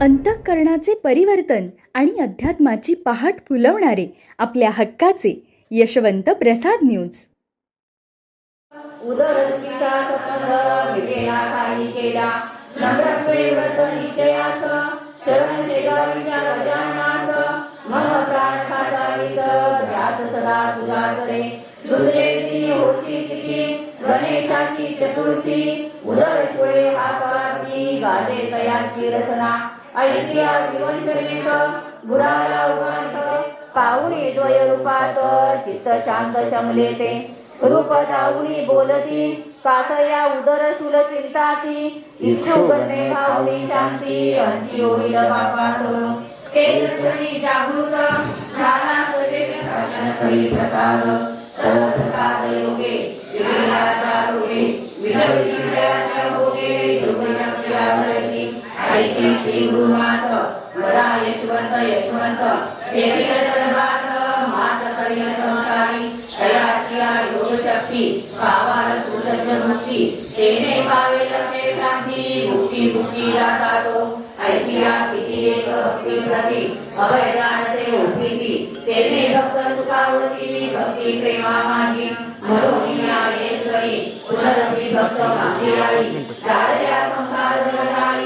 अंतःकरणाचे परिवर्तन आणि अध्यात्माची पहाट फुलवणारे आपल्या हक्काचे यशवंत प्रसाद न्यूज. दुसरे होती तिथी गणेशाची चतुर्थी. उदर सुळे हा पारणी गाजे तयाची रचना. ऐशिया जीवन करेश बुडाला उगांत पाहुणी द्वय रूपात चित्त शांत शमले ते रूप जाऊनी बोलती कासया उदर सुल चिंताती इच्छुक करणे भावनी शांती अंती होईल बापात तेजस्वी जागृत झाला सजे प्रकाशन करी प्रसाद. सर्व प्रसाद योगे विवेकाचा रोगे विनवी ऐशी श्री गुरुमात वरा यशवंत यशवंत फेरील दरबार मात करिय संसारी तयाचिया योग शक्ती पावाल सुसज्ज मुक्ती तेने पावे लक्षे शांती मुक्ती मुक्ती दाता तो ऐशिया किती एक भक्ती प्रती अभयदान ते उपीती तेने भक्त सुखावची भक्ती प्रेमा माझी म्हणून येश्वरी पुनरपी भक्त मागे आई चालल्या संसार जगताळी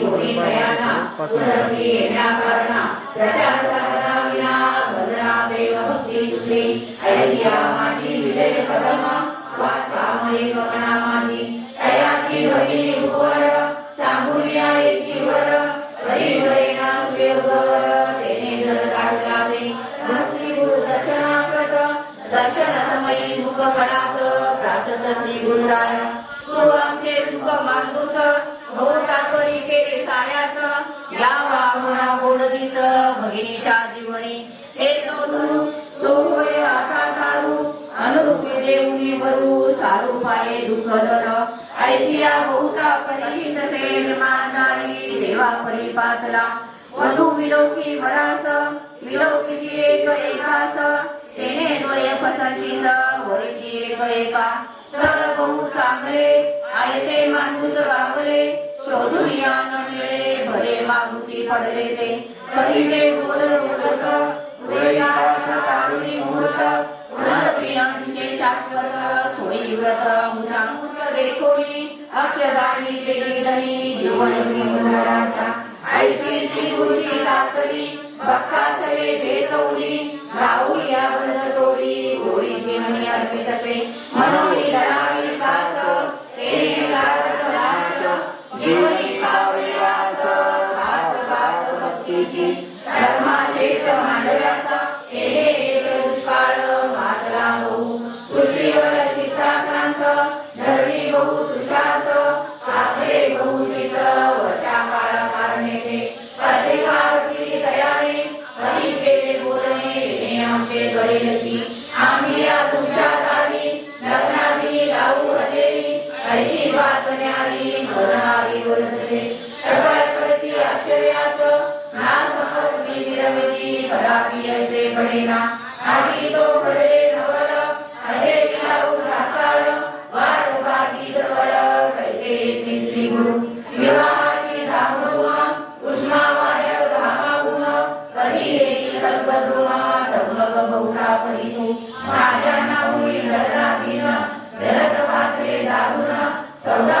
नवपती कोणी भयाना पुनरपी विना वंदना देव माझी विजय माझी भगिनी उपवर सांगूया एकीवर सुयोगवर तेने जर श्री गुरु दर्शन समयी मुख पडात प्रातत श्री गुरुराय तू आमचे सुख मानतोस बहुता करी केले सायास या वामना गोड दिस भगिनीच्या जीवनी. हे तू तो होय आता तारू अनुरूपी देऊनी भरू सारू पाये दुःख दर ऐसिया बहुता परिहित सेल मानदारी देवा परिपातला. वधू विलोकी वरास विलोकी एक एकास. तेने द्वय पसंतीस वरती एक एका. चांगले आयते माणूस गावले शोधून या न मिळे भरे मागुती पडले ते. तरी ते बोल बोलत काढुनी मुहूर्त. शाश्वत सोयी व्रत मुचा मुहूर्त अक्षदानी केली धनी जीवन ऐशीची गुरुची तातडी भक्ता सवे भक्तीची मांडव्याचा केले मी विरमिती कदापि ऐसे घडेना आधी तो घडले नवल अजे लावू राताळ वाट बागी सवल कैसे येतील श्री गुरु विवाहाची धामधूम उष्मा वाऱ्यावर धामागुण कधी येईल कल्पद्रुम धगमग बहुरा परितू माझ्या नाहुळी लढना दिन जलत पात्रे दारुण सौदा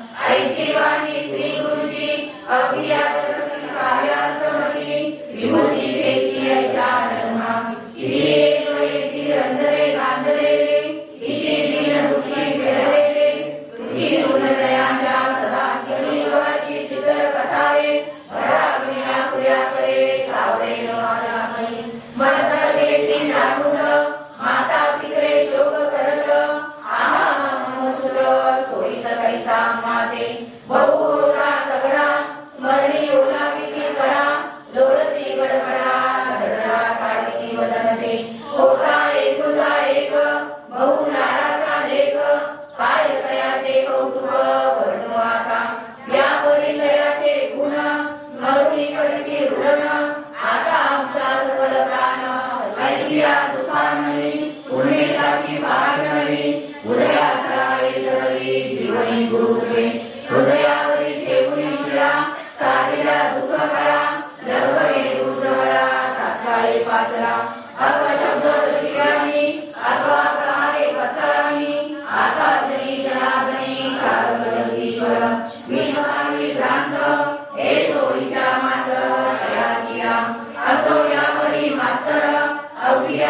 ऐसिया तुफानवी पुण्येशाची पहाट नवी जीवनी गुरुपे हृदयावरी ठेवून शिळा सारीला दुःख कळा जगभरे रुद्रवळा तात्काळी पात्रा अपशब्द शिवानी अथवा प्रहारे पत्रानी आता जनार्दनी कारक जगदीश्वर विश्वनामी भ्रांत येतो इचा मात्र असो यावरी मास्तर अवघिया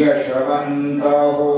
यशवन्तः